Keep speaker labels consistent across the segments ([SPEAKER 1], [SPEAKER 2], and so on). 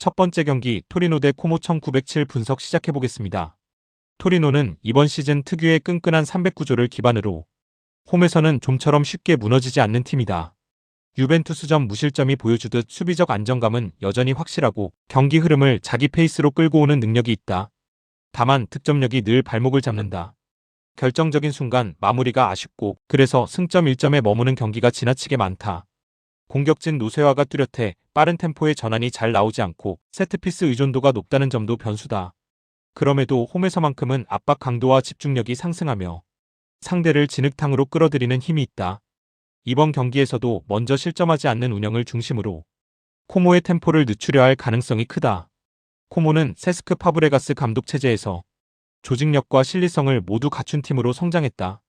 [SPEAKER 1] 첫 번째 경기 토리노 대 코모 1907 분석 시작해 보겠습니다. 토리노는 이번 시즌 특유의 끈끈한 300구조를 기반으로 홈에서는 좀처럼 쉽게 무너지지 않는 팀이다. 유벤투스전 무실점이 보여주듯 수비적 안정감은 여전히 확실하고 경기 흐름을 자기 페이스로 끌고 오는 능력이 있다. 다만 득점력이 늘 발목을 잡는다. 결정적인 순간 마무리가 아쉽고 그래서 승점 1점에 머무는 경기가 지나치게 많다. 공격진 노세화가 뚜렷해 빠른 템포의 전환이 잘 나오지 않고 세트피스 의존도가 높다는 점도 변수다. 그럼에도 홈에서만큼은 압박 강도와 집중력이 상승하며 상대를 진흙탕으로 끌어들이는 힘이 있다. 이번 경기에서도 먼저 실점하지 않는 운영을 중심으로 코모의 템포를 늦추려 할 가능성이 크다. 코모는 세스크 파브레가스 감독 체제에서 조직력과 실리성을 모두 갖춘 팀으로 성장했다.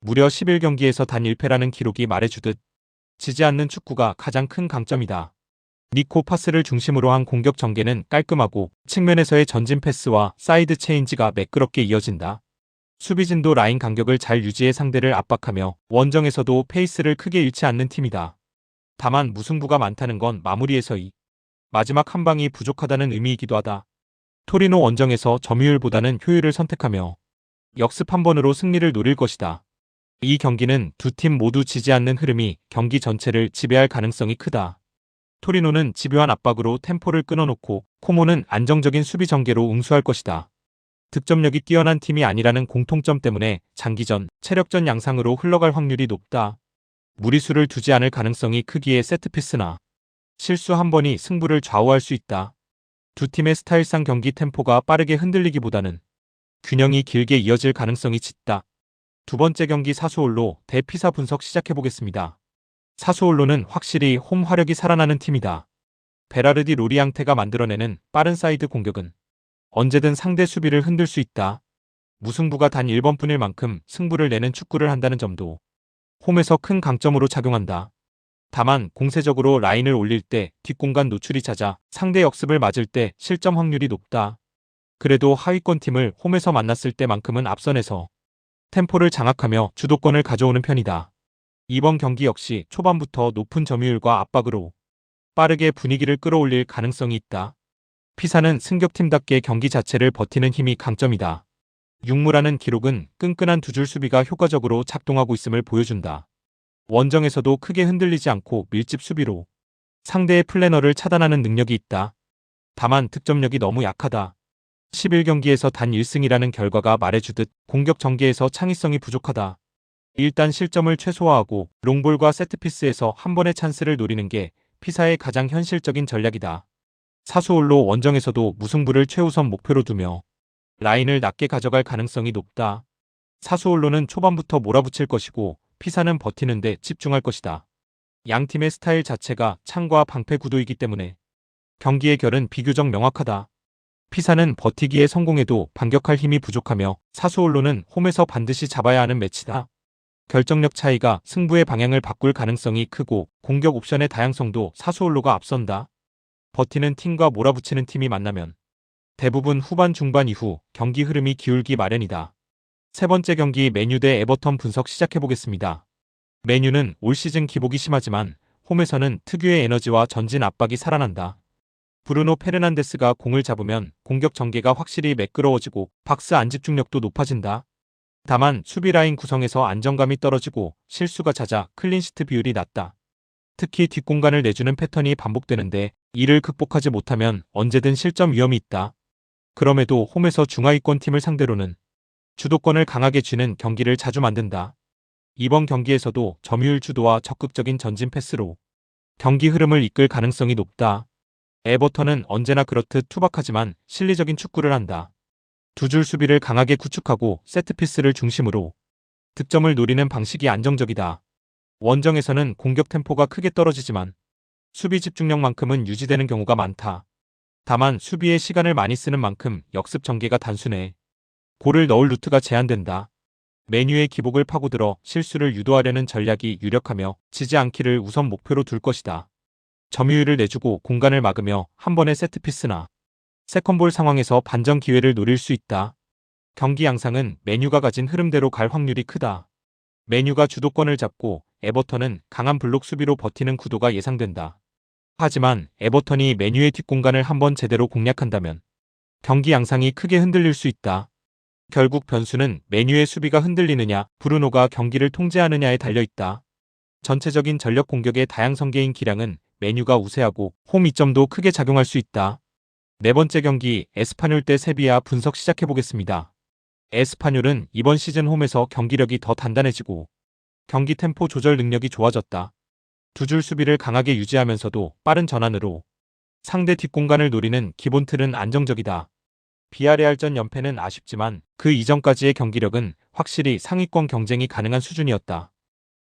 [SPEAKER 1] 무려 11경기에서 단 1패라는 기록이 말해주듯 지지 않는 축구가 가장 큰 강점이다. 니코 파스를 중심으로 한 공격 전개는 깔끔하고 측면에서의 전진 패스와 사이드 체인지가 매끄럽게 이어진다. 수비진도 라인 간격을 잘 유지해 상대를 압박하며 원정에서도 페이스를 크게 잃지 않는 팀이다. 다만 무승부가 많다는 건 마무리에서의 마지막 한 방이 부족하다는 의미이기도 하다. 토리노 원정에서 점유율보다는 효율을 선택하며 역습 한 번으로 승리를 노릴 것이다. 이 경기는 두 팀 모두 지지 않는 흐름이 경기 전체를 지배할 가능성이 크다. 토리노는 집요한 압박으로 템포를 끊어놓고 코모는 안정적인 수비 전개로 응수할 것이다. 득점력이 뛰어난 팀이 아니라는 공통점 때문에 장기전, 체력전 양상으로 흘러갈 확률이 높다. 무리수를 두지 않을 가능성이 크기에 세트피스나 실수 한 번이 승부를 좌우할 수 있다. 두 팀의 스타일상 경기 템포가 빠르게 흔들리기보다는 균형이 길게 이어질 가능성이 짙다. 두 번째 경기 사수올로 대피사 분석 시작해보겠습니다. 사수올로는 확실히 홈 화력이 살아나는 팀이다. 베라르디 로리앙테가 만들어내는 빠른 사이드 공격은 언제든 상대 수비를 흔들 수 있다. 무승부가 단 1번뿐일 만큼 승부를 내는 축구를 한다는 점도 홈에서 큰 강점으로 작용한다. 다만 공세적으로 라인을 올릴 때 뒷공간 노출이 잦아 상대 역습을 맞을 때 실점 확률이 높다. 그래도 하위권 팀을 홈에서 만났을 때만큼은 앞선에서 템포를 장악하며 주도권을 가져오는 편이다. 이번 경기 역시 초반부터 높은 점유율과 압박으로 빠르게 분위기를 끌어올릴 가능성이 있다. 피사는 승격팀답게 경기 자체를 버티는 힘이 강점이다. 육무라는 기록은 끈끈한 두 줄 수비가 효과적으로 작동하고 있음을 보여준다. 원정에서도 크게 흔들리지 않고 밀집 수비로 상대의 플래너를 차단하는 능력이 있다. 다만 득점력이 너무 약하다. 11경기에서 단 1승이라는 결과가 말해주듯 공격 전개에서 창의성이 부족하다. 일단 실점을 최소화하고 롱볼과 세트피스에서 한 번의 찬스를 노리는 게 피사의 가장 현실적인 전략이다. 사수올로 원정에서도 무승부를 최우선 목표로 두며 라인을 낮게 가져갈 가능성이 높다. 사수올로는 초반부터 몰아붙일 것이고 피사는 버티는데 집중할 것이다. 양 팀의 스타일 자체가 창과 방패 구도이기 때문에 경기의 결은 비교적 명확하다. 피사는 버티기에 성공해도 반격할 힘이 부족하며 사수올로는 홈에서 반드시 잡아야 하는 매치다. 결정력 차이가 승부의 방향을 바꿀 가능성이 크고 공격 옵션의 다양성도 사수올로가 앞선다. 버티는 팀과 몰아붙이는 팀이 만나면 대부분 후반 중반 이후 경기 흐름이 기울기 마련이다. 세 번째 경기 메뉴 대 에버턴 분석 시작해보겠습니다. 메뉴는 올 시즌 기복이 심하지만 홈에서는 특유의 에너지와 전진 압박이 살아난다. 브루노 페르난데스가 공을 잡으면 공격 전개가 확실히 매끄러워지고 박스 안집중력도 높아진다. 다만 수비 라인 구성에서 안정감이 떨어지고 실수가 잦아 클린시트 비율이 낮다. 특히 뒷공간을 내주는 패턴이 반복되는데 이를 극복하지 못하면 언제든 실점 위험이 있다. 그럼에도 홈에서 중하위권 팀을 상대로는 주도권을 강하게 쥐는 경기를 자주 만든다. 이번 경기에서도 점유율 주도와 적극적인 전진 패스로 경기 흐름을 이끌 가능성이 높다. 에버턴은 언제나 그렇듯 투박하지만 실리적인 축구를 한다. 두 줄 수비를 강하게 구축하고 세트피스를 중심으로 득점을 노리는 방식이 안정적이다. 원정에서는 공격 템포가 크게 떨어지지만 수비 집중력만큼은 유지되는 경우가 많다. 다만 수비에 시간을 많이 쓰는 만큼 역습 전개가 단순해. 골을 넣을 루트가 제한된다. 메뉴의 기복을 파고들어 실수를 유도하려는 전략이 유력하며 지지 않기를 우선 목표로 둘 것이다. 점유율을 내주고 공간을 막으며 한 번의 세트피스나 세컨볼 상황에서 반전 기회를 노릴 수 있다. 경기 양상은 메뉴가 가진 흐름대로 갈 확률이 크다. 메뉴가 주도권을 잡고 에버턴은 강한 블록 수비로 버티는 구도가 예상된다. 하지만 에버턴이 메뉴의 뒷공간을 한번 제대로 공략한다면 경기 양상이 크게 흔들릴 수 있다. 결국 변수는 메뉴의 수비가 흔들리느냐, 브루노가 경기를 통제하느냐에 달려 있다. 전체적인 전력 공격의 다양성계인 기량은 메뉴가 우세하고 홈 이점도 크게 작용할 수 있다. 네 번째 경기 에스파뇰 대 세비야 분석 시작해 보겠습니다. 에스파뇰은 이번 시즌 홈에서 경기력이 더 단단해지고 경기 템포 조절 능력이 좋아졌다. 두 줄 수비를 강하게 유지하면서도 빠른 전환으로 상대 뒷공간을 노리는 기본 틀은 안정적이다. 비아레알전 연패는 아쉽지만 그 이전까지의 경기력은 확실히 상위권 경쟁이 가능한 수준이었다.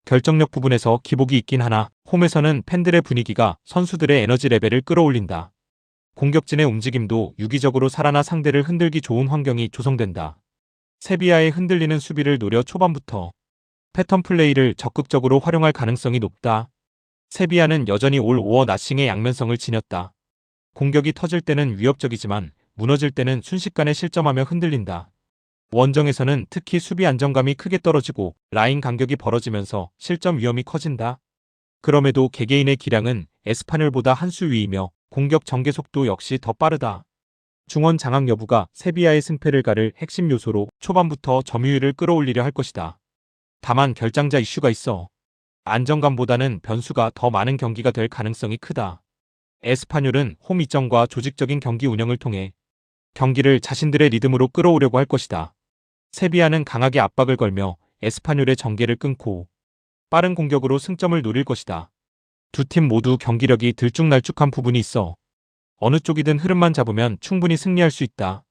[SPEAKER 1] 결정력 부분에서 기복이 있긴 하나 홈에서는 팬들의 분위기가 선수들의 에너지 레벨을 끌어올린다. 공격진의 움직임도 유기적으로 살아나 상대를 흔들기 좋은 환경이 조성된다. 세비야의 흔들리는 수비를 노려 초반부터 패턴 플레이를 적극적으로 활용할 가능성이 높다. 세비야는 여전히 올 오어 나싱의 양면성을 지녔다. 공격이 터질 때는 위협적이지만 무너질 때는 순식간에 실점하며 흔들린다. 원정에서는 특히 수비 안정감이 크게 떨어지고 라인 간격이 벌어지면서 실점 위험이 커진다. 그럼에도 개개인의 기량은 에스파뇰보다 한 수 위이며 공격 전개 속도 역시 더 빠르다. 중원 장악 여부가 세비야의 승패를 가를 핵심 요소로 초반부터 점유율을 끌어올리려 할 것이다. 다만 결장자 이슈가 있어 안정감보다는 변수가 더 많은 경기가 될 가능성이 크다. 에스파뇰은 홈 이점과 조직적인 경기 운영을 통해 경기를 자신들의 리듬으로 끌어오려고 할 것이다. 세비야는 강하게 압박을 걸며 에스파뇰의 전개를 끊고 빠른 공격으로 승점을 노릴 것이다. 두 팀 모두 경기력이 들쭉날쭉한 부분이 있어 어느 쪽이든 흐름만 잡으면 충분히 승리할 수 있다.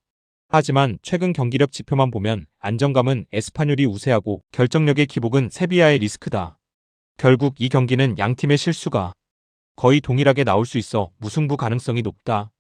[SPEAKER 1] 하지만 최근 경기력 지표만 보면 안정감은 에스파뇰이 우세하고 결정력의 기복은 세비야의 리스크다. 결국 이 경기는 양 팀의 실수가 거의 동일하게 나올 수 있어 무승부 가능성이 높다.